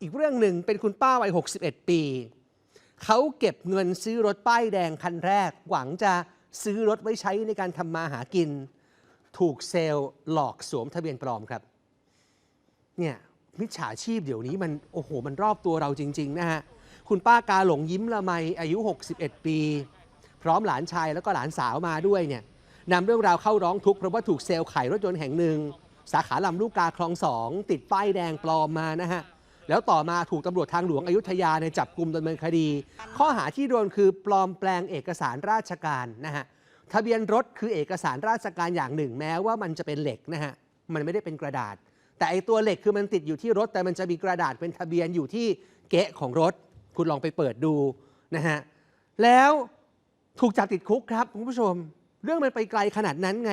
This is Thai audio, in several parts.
อีกเรื่องหนึ่งเป็นคุณป้าวัย 61 ปี เขาเก็บเงินซื้อรถป้ายแดงคันแรก หวังจะซื้อรถไว้ใช้ในการทำมาหากิน ถูกเซลล์หลอกสวมทะเบียนปลอมครับ เนี่ยมิจฉาชีพเดี๋ยวนี้มันโอ้โห มันรอบตัวเราจริง ๆ นะฮะ คุณป้ากาหลงยิ้มละไมอายุ 61 ปี พร้อมหลานชายแล้วก็หลานสาวมาด้วยเนี่ยนำเรื่องราวเข้าร้องทุกข์เพราะว่าถูกเซลล์ขายรถยนต์แห่งหนึ่ง สาขาลำลูกกาคลองสองติดป้ายแดงปลอมมานะฮะ แล้วต่อมาถูกตำรวจทางหลวงอยุธยาในยจับกลุ่มดำเนินคดี ข้อหาที่โดนคือปลอมแปลงเอกสารราชการนะฮะทะเบียนรถคือเอกสารราชการอย่างหนึ่ง แม้ว่ามันจะเป็นเหล็กนะฮะมันไม่ได้เป็นกระดาษ แต่ไอตัวเหล็กคือมันติดอยู่ที่รถ แต่มันจะมีกระดาษเป็นทะเบียนอยู่ที่เกะของรถ คุณลองไปเปิดดูนะฮะแล้วถูกจับติดคุกครับคุณผู้ชม เรื่องมันไปไกลขนาดนั้นไง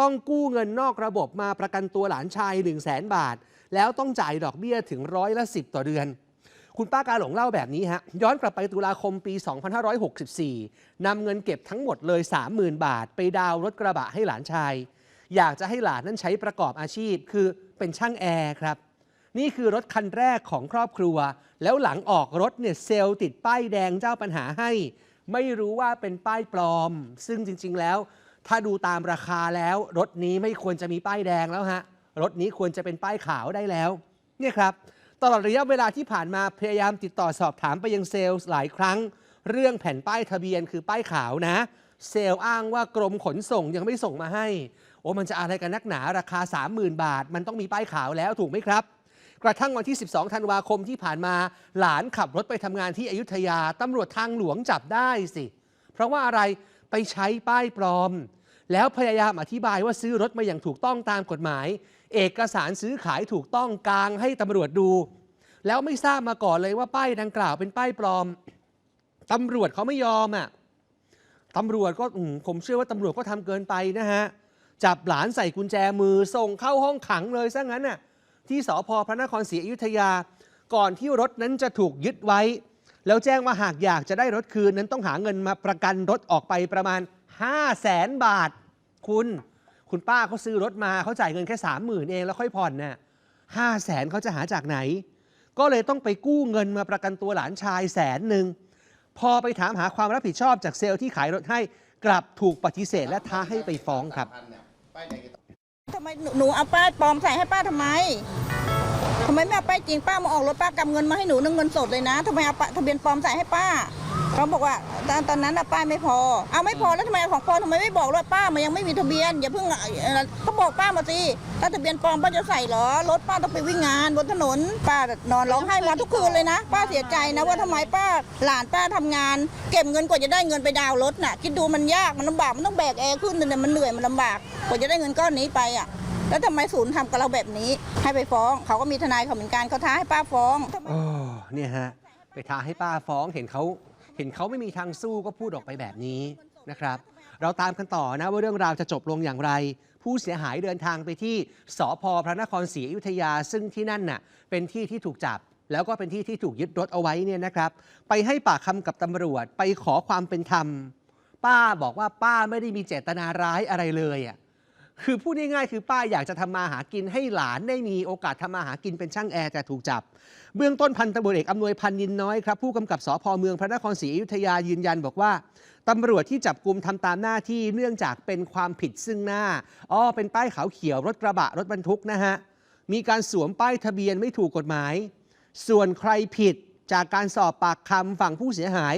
ต้องกู้เงินนอกระบบมาประกันตัวหลานชาย 1 0 0 0 0แสนบาท แล้วต้องจ่ายดอกเบี้ยถึงร้อยละ 10 ต่อเดือน คุณป้ากาหลงเล่าแบบนี้ฮะ ย้อนกลับไปตุลาคมปี 2564 นำเงินเก็บทั้งหมดเลย 30,000 บาท ไปดาวรถกระบะให้หลานชาย อยากจะให้หลานนั้นใช้ประกอบอาชีพ คือเป็นช่างแอร์ครับ นี่คือรถคันแรกของครอบครัว แล้วหลังออกรถเนี่ยเซลล์ติดป้ายแดงเจ้าปัญหาให้ ไม่รู้ว่าเป็นป้ายปลอม ซึ่งจริง ๆ แล้ว ถ้าดูตามราคาแล้ว รถนี้ไม่ควรจะมีป้ายแดงแล้วฮะ รถนี้ควรจะเป็นป้ายขาวได้แล้ว เนี่ยครับ ตลอดระยะเวลาที่ผ่านมาพยายามติดต่อสอบถามไปยังเซลล์หลายครั้ง เรื่องแผ่นป้ายทะเบียนคือป้ายขาวนะ เซลล์อ้างว่ากรมขนส่งยังไม่ส่งมาให้ โอ้มันจะอะไรกันนักหนาราคา 30,000 บาท มันต้องมีป้ายขาวแล้วถูกไหมครับกระทั่งวันที่ 12 ธันวาคมที่ผ่านมา หลานขับรถไปทำงานที่อยุธยาตำรวจทางหลวงจับได้สิ เพราะว่าอะไรไปใช้ป้ายปลอม แล้วพยายามอธิบายว่าซื้อรถมาอย่างถูกต้องตามกฎหมาย เอกสารซื้อขายถูกต้องกลางให้ตำรวจดู แล้วไม่ทราบมาก่อนเลยว่าป้ายดังกล่าวเป็นป้ายปลอมตำรวจเขาไม่ยอมอะตำรวจก็มผมเชื่อว่าตำรวจก็ทำเกินไปนะฮะจับหลานใส่กุญแจมือส่งเข้าห้องขังเลยซะงั้นน่ะที่สพพระนครศรีอยุธยา ก่อนที่รถนั้นจะถูกยึดไว้ แล้วแจ้งว่าหากอยากจะได้รถคืนนั้นต้องหาเงินมาประกันรถออกไปประมาณ 5 0 0แสนบาท คุณ คุณป้าเขาซื้อรถมาเขาจ่ายเงินแค่3 0,000เองแล้วค่อยผ่อนน่ะห้าแสนเขาจะหาจากไหน ก็เลยต้องไปกู้เงินมาประกันตัวหลานชายแสนหนึ่งพอไปถามหาความรับผิดชอบจากเซลล์ที่ขายรถให้กลับถูกปฏิเสธและท้าให้ไปฟ้องครับทำไมหนูเอาป้ายปลอมใส่ให้ป้าทำไมทำไมไม่เอาป้ายจริงป้ามาออกรถป้ากำเงินมาให้หนูนึงเงินสดเลยนะทำไมเอาทะเบียนปลอมใส่ให้ป้า เขาบอกว่าตอนตอนนั้นน่ะป้ายไม่พอ เอาไม่พอแล้วทำไมเอาของปลอมทำไมไม่บอกว่าป้ามันยังไม่มีทะเบียนอย่าเพิ่งเอ่อก็บอกป้ามาสิถ้าทะเบียนปลอมป้าจะใส่เหรอรถป้าต้องไปวิ่งงานบนถนนป้านอนร้องไห้มาทุกคืนเลยนะ ป้าเสียใจนะว่าทำไมป้าหลานป้าทำงาน เก็บเงินกว่าจะได้เงินไปดาวน์รถน่ะคิดดูมันยากมันลำบากมันต้องแบกแอร์ขึ้นเนี่ยมันเหนื่อยมันลำบากกว่าจะได้เงินก้อนนี้ไปอะแล้วทำไมศูนย์ทำกับเราแบบนี้ให้ไปฟ้องเขาก็มีทนายเขาเหมือนกันเขาท้าให้ป้าฟ้องโอ้เนี่ยฮะ ไปท้าให้ป้าฟ้องเห็นเขา เห็นเขาไม่มีทางสู้ก็พูดออกไปแบบนี้นะครับ เราตามกันต่อนะว่าเรื่องราวจะจบลงอย่างไร ผู้เสียหายเดินทางไปที่สพพระนครศรีอยุธยา ซึ่งที่นั่นน่ะเป็นที่ที่ถูกจับแล้วก็เป็นที่ที่ถูกยึดรถเอาไว้เนี่ยนะครับ ไปให้ปากคำกับตำรวจไปขอความเป็นธรรม ป้าบอกว่าป้าไม่ได้มีเจตนาร้ายอะไรเลยอะ คือพูดง่ายๆคือป้าอยากจะทำมาหากินให้หลานได้มีโอกาสทำมาหากินเป็นช่างแอร์แต่ถูกจับ เบื้องต้นพันตำรวจเอกอำนวยพันนินน้อยครับผู้กำกับสพเมืองพระนครศรีอยุธยายืนยันบอกว่าตำรวจที่จับกลุ่มทำตามหน้าที่เนื่องจากเป็นความผิดซึ่งหน้าอ๋อเป็นป้ายขาวเขียวรถกระบะรถบรรทุกนะฮะมีการสวมป้ายทะเบียนไม่ถูกกฎหมาย ส่วนใครผิดจากการสอบปากคำฝั่งผู้เสียหาย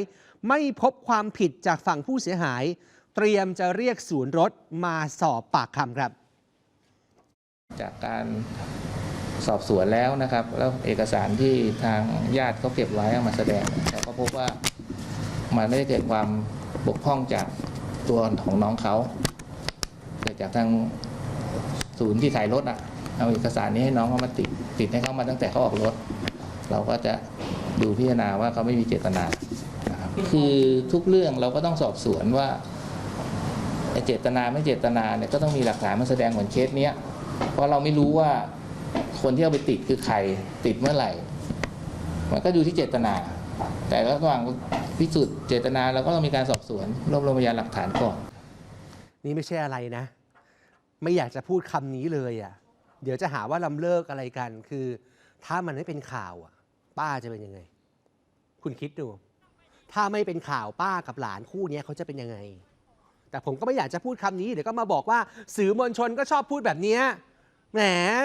ไม่พบความผิดจากฝั่งผู้เสียหาย เตรียมจะเรียกศูนย์รถมาสอบปากคำครับ จากการสอบสวนแล้วนะครับ แล้วเอกสารที่ทางญาติเขาเก็บไว้เอามาแสดงเราก็พบว่ามันไม่ได้เกิดความบกพร่องจากตัวของน้องเขาเกิดจากทางศูนย์ที่ขายรถอะเอาเอกสารนี้ให้น้องเขามาติดติดให้เขามาตั้งแต่เขาออกรถ เราก็จะดูพิจารณาว่าเขาไม่มีเจตนานะครับคือทุกเรื่องเราก็ต้องสอบสวนว่าไอ้ เจตนาไม่เจตนาเนี่ยก็ต้องมีหลักฐานมาแสดงเหมือนเคสเนี้ยเพราะเราไม่รู้ว่าคนที่เอาไปติดคือใครติดเมื่อไหร่ มันก็ดูที่เจตนา แต่ระหว่างพิสูจน์เจตนาเราก็ต้องมีการสอบสวนรวบรวมพยานหลักฐานก่อน นี่ไม่ใช่อะไรนะ ไม่อยากจะพูดคำนี้เลยอะ่ะเดี๋ยวจะหาว่าลำเลิกอะไรกันคือ ถ้ามันไม่เป็นข่าวอะป้าจะเป็นยังไง คุณคิดดู ถ้าไม่เป็นข่าวป้ากับหลานคู่นี้เขาจะเป็นยังไง แต่ผมก็ไม่อยากจะพูดคำนี้เดี๋ยวก็มาบอกว่าสื่อมวลชนก็ชอบพูดแบบนี้แหม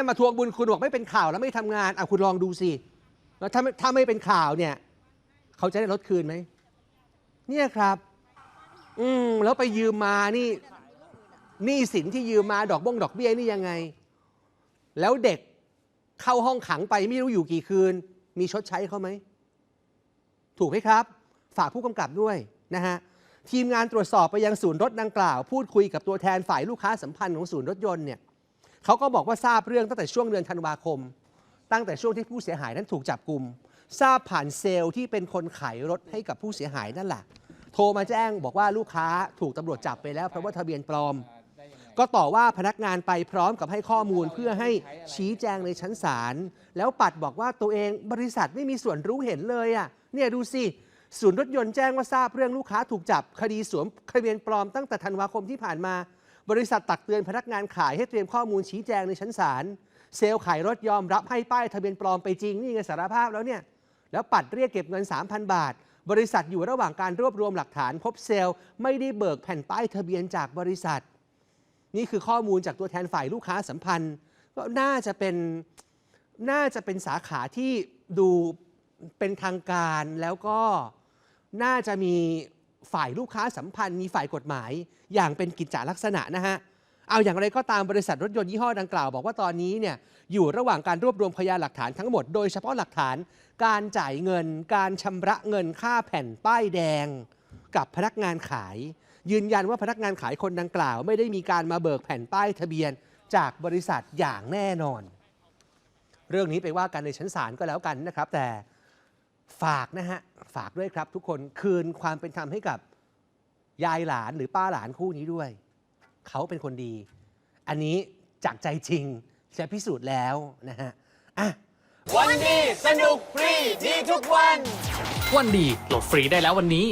มาทวงบุญคุณบอกไม่เป็นข่าวแล้วไม่ทำงานอะคุณลองดูสิแล้วถ้าไม่ถ้าไม่เป็นข่าวเนี่ยเขาจะได้ลดคืนไหมเนี่ยครับ อืมแล้วไปยืมมานี่หนี้สินที่ยืมมาดอกบ้งดอกเบี้ยนี่ยังไง แล้วเด็กเข้าห้องขังไปไม่รู้อยู่กี่คืน มีชดใช้เขาไหม ถูกไหมครับ ฝากผู้กำกับด้วยนะฮะ ทีมงานตรวจสอบไปยังศูนย์รถดังกล่าว พูดคุยกับตัวแทนฝ่ายลูกค้าสัมพันธ์ของศูนย์รถยนต์เนี่ยเขาก็บอกว่าทราบเรื่องตั้งแต่ช่วงเดือนธันวาคม ตั้งแต่ช่วงที่ผู้เสียหายนั้นถูกจับกลุ่มทราบผ่านเซลล์ที่เป็นคนขายรถให้กับผู้เสียหายนั่นแหละ โทรมาแจ้งบอกว่าลูกค้าถูกตำรวจจับไปแล้วเพราะว่าทะเบียนปลอม ก็ต่อว่าพนักงานไปพร้อมกับให้ข้อมูลเพื่อให้ชี้แจงในชั้นศาลแล้วปัดบอกว่าตัวเองบริษัทไม่มีส่วนรู้เห็นเลยอะเนี่ยดูสิ ศูนย์รถยนต์แจ้งว่าทราบเรื่องลูกค้าถูกจับ คดีสวมทะเบียนปลอมตั้งแต่ธันวาคมที่ผ่านมา บริษัทตักเตือนพนักงานขายให้เตรียมข้อมูลชี้แจงในชั้นศาลเซลล์ขายรถยอมรับให้ป้ายทะเบียนปลอมไปจริงนี่ไงสารภาพแล้วเนี่ยแล้วปัดเรียกเก็บเงิน 3,000 บาท บริษัทอยู่ระหว่างการรวบรวมหลักฐาน พบเซลล์ ไม่ได้เบิกแผ่นป้ายทะเบียนจากบริษัท นี่คือข้อมูลจากตัวแทนฝ่ายลูกค้าสัมพันธ์ ก็น่าจะเป็นน่าจะเป็นสาขาที่ดูเป็นทางการแล้วก็ น่าจะมีฝ่ายลูกค้าสัมพันธ์มีฝ่ายกฎหมายอย่างเป็นกิจจลักษณะนะฮะเอาอย่างไรก็ตามบริษัทรถยนต์ยี่ห้อดังกล่าวบอกว่าตอนนี้เนี่ยอยู่ระหว่างการรวบรวมพยานหลักฐานทั้งหมดโดยเฉพาะหลักฐานการจ่ายเงิน การชำระเงินค่าแผ่นป้ายแดง กับพนักงานขาย ยืนยันว่าพนักงานขายคนดังกล่าว ไม่ได้มีการมาเบิกแผ่นป้ายทะเบียนจากบริษัทอย่างแน่นอน เรื่องนี้ไปว่ากันในชั้นศาลก็แล้วกันนะครับ แต่ ฝากนะฮะ ฝากด้วยครับทุกคนคืนความเป็นธรรมให้กับยายหลานหรือป้าหลานคู่นี้ด้วย เขาเป็นคนดี อันนี้จากใจจริงจะพิสูจน์แล้วนะฮะอะ วันดีสนุกฟรีดีทุกวัน วันดีโหลดฟรีได้แล้ววันนี้